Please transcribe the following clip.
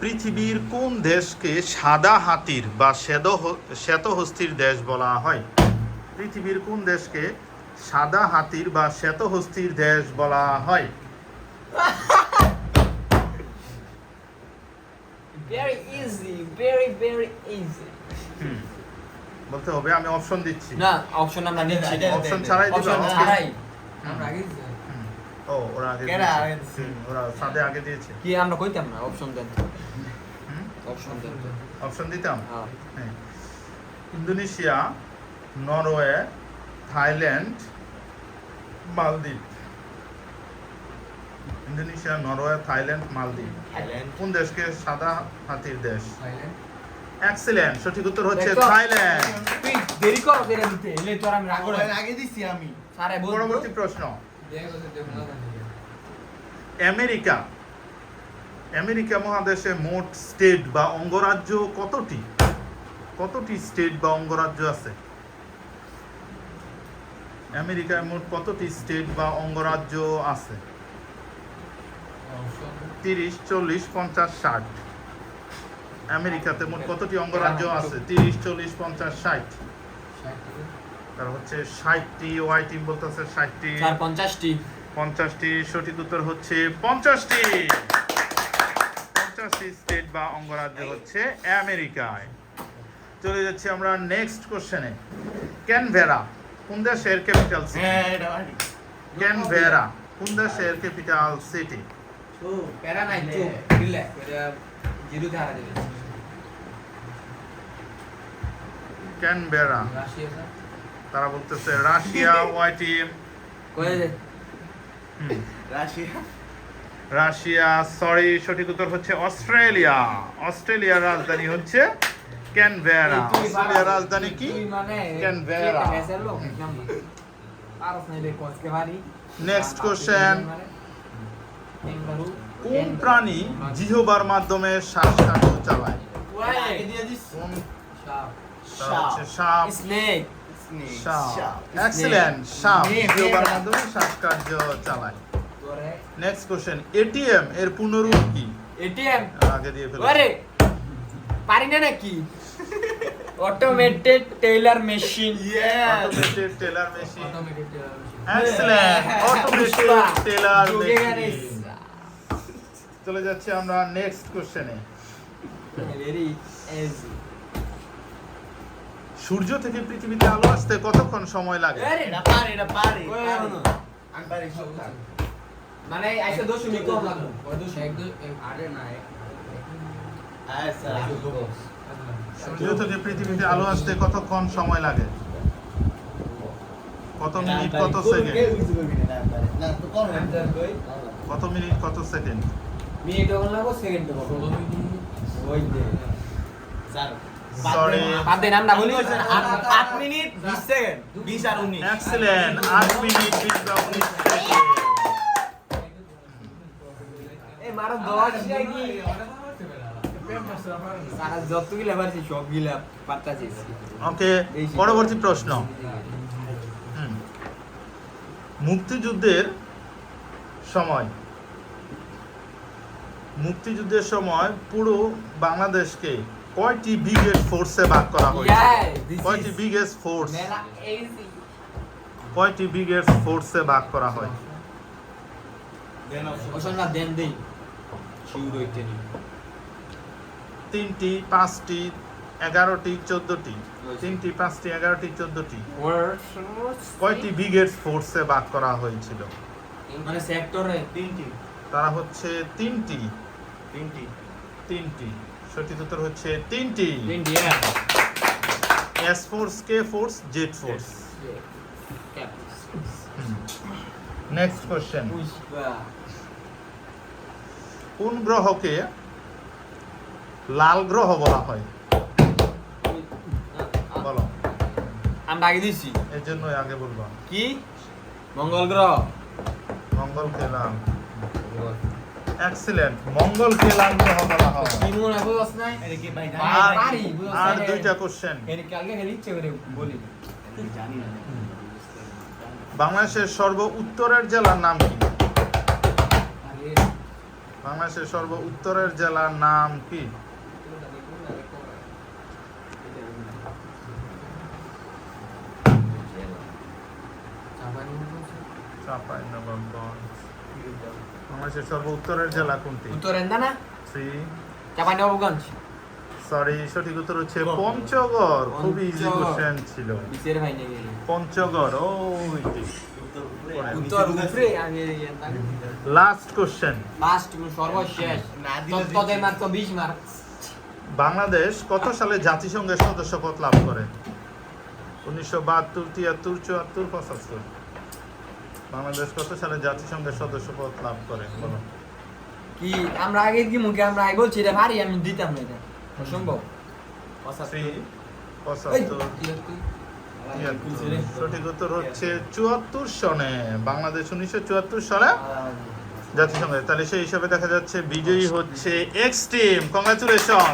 পৃথিবীর কোন দেশকে সাদা হাতির বা শ্বেত শ্বেতহস্তির দেশ বলা হয়? পৃথিবীর কোন দেশকে সাদা হাতির বা শ্বেতহস্তির দেশ বলা হয়? Very easy, very very easy. বলতে হবে আমি অপশন দিচ্ছি। না অপশন আমরা নিচ্ছি অপশন ছাড়াই অপশন ছাড়াই। আমরা আগে। ও ওরা আগে কেডা আগে ওরা সাদে আগে দিয়েছে। কি আমরা কইতাম না? অপশন দেন অপশন দেন অপশন দিতাম? হ্যাঁ। হ্যাঁ। Indonesia Norway Thailand Maldwip. Indonesia Norway Thailand Maldwip. কোন দেশকে? সাদা হাতির দেশ। থাইল্যান্ড। এক্সিলেন্ট সঠিক উত্তর হচ্ছে থাইল্যান্ড। তুই দেরি কর দেরি দিতে এলে তোর আমি রাগ করে আগে দিছি আমি। পরবর্তী প্রশ্ন। আমেরিকা। আমেরিকা মহাদেশে মোট স্টেট বা অঙ্গরাজ্য কতটি? কতটি স্টেট বা অঙ্গরাজ্য আছে? আমেরিকায় মোট কতটি স্টেট বা অঙ্গরাজ্য আছে? তিরিশ, চল্লিশ, পঞ্চাশ, ষাট। আমেরিকাতে মোট কতটি অঙ্গরাজ্য আছে? তিরিশ, চল্লিশ, পঞ্চাশ, ষাট। তার হচ্ছে ষাটটি ওয়াই টিম বলতেছে ষাটটি। পঞ্চাশটি। পঞ্চাশটি সঠিক উত্তর হচ্ছে পঞ্চাশটি। পঞ্চাশটি স্টেট বা অঙ্গরাজ্য হচ্ছে আমেরিকায়। চলে যাচ্ছি আমরা নেক্সট কোশ্চেনে ক্যানভেরা কোন দেশের ক্যাপিটাল সিটি ক্যানভেরা কোন দেশের ক্যাপিটাল সিটি ক্যানবেরা স্যার। তারা বলতেছে Russia Y team. Russia. Russia sorry সঠিক উত্তর হচ্ছে অস্ট্রেলিয়া। অস্ট্রেলিয়ার রাজধানী হচ্ছে ক্যানভেরা অস্ট্রেলিয়ার রাজধানী কি? মানে ক্যানবেরা। Next question. ক্যাঙ্গারু কোন প্রাণী জিহবার মাধ্যমে শ্বাসকার্য চালায়? আগে দিয়ে দিছি কোন সাপ সাপ স্নেক। এক্সিলেন্ট সাপ Snake. মাধ্যমে শ্বাসকার্য চালায় নেক্সট কোশ্চেন এটিএম এর পূর্ণরূপ কি? এটিএম আগে দিয়ে ফেলো। ওরে পারি না নাকি? Automated teller machine yes automated machine teller machine চলে যাচ্ছি আমরা নেক্সট কোশ্চেনে ভেরি ইজি সূর্য থেকে পৃথিবীতে আলো আসতে কতক্ষণ সময় লাগে? মানে সূর্য থেকে পৃথিবীতে আলো আসতে কতক্ষণ সময় লাগে? কত মিনিট কত সেকেন্ড? কত মিনিট কত সেকেন্ড? মিনিট সেকেন্ড বাদ বলি। মিনিট সেকেন্ড আর এক্সিলেন্ট মিনিট সেকেন্ড। এই মারো ওকে পরবর্তী প্রশ্ন। মুক্তিযুদ্ধের সময়। মুক্তিযুদ্ধের সময় পুরো বাংলাদেশকে কয়টি ব্রিগেড ফোর্সে ভাগ করা হয়েছে? কয়টি ব্রিগেড ফোর্স কয়টি ব্রিগেড ফোর্সে ভাগ করা হয়? তিনটি পাঁচটি এগারোটি চোদ্দটি। তিনটি পাঁচটি এগারোটি চোদ্দটি। কয়টি ব্রিগেড ফোর্সে ভাগ করা হয়েছিল? মানে সেক্টরে তিনটি। তারা হচ্ছে তিনটি। তিনটি। তিনটি। সঠিক উত্তর হচ্ছে তিনটি। S force K force Z force next question কোন গ্রহকে লাল গ্রহ বলা হয়? বলো। আমরা আগে দিছি এর জন্যই আগে বলব। কি? মঙ্গল গ্রহ। মঙ্গলকে লাল? এক্সিলেন্ট মঙ্গলকে লাল গ্রহ বলা হয় কি মনে হয় বুঝছ নাই? এটা কি ভাই আর- পারি, আর দুইটা কোশ্চেন এর কালকে খালি ইচ্ছে করে বলি। জানি না বাংলাদেশের সর্ব উত্তরের জেলার নাম কি? বাংলাদেশের সর্ব উত্তরের জেলার নাম কি? চাঁপাইনবাবগঞ্জ। বাংলাদেশের সর্ব উত্তরের জেলা কোনটি? উত্তরেন্দা না নবগঞ্জ সরি সঠিক উত্তর হচ্ছে পঞ্চগড়। ইজি কোশ্চেন ছিল। পঞ্চগড় ও উত্তর উপরে আমি লাস্ট কোশ্চেন লাস্ট সর্বশেষ। তোদের মাত্র বিশ মার্ক বাংলাদেশ কত সালে জাতিসংঘের সদস্য পদ লাভ করে? উনিশশো বাহাত্তর তিয়াত্তর চুয়াত্তর পঁচাত্তর। বাংলাদেশ কত সালে জাতিসংঘের সদস্য পদ লাভ করে? বলো। কি আমরা আগে কি মুখে আমরা আগে বলছি এটা ভারী আমি দিতাম না এটা। অসম্ভব। সঠিক উত্তর হচ্ছে চুয়াত্তর সনে। বাংলাদেশ উনিশশো চুয়াত্তর সালে জাতিসংঘে। তাহলে সেই হিসাবে দেখা যাচ্ছে বিজয়ী হচ্ছে এক্স টিম কংগ্রাচুলেশন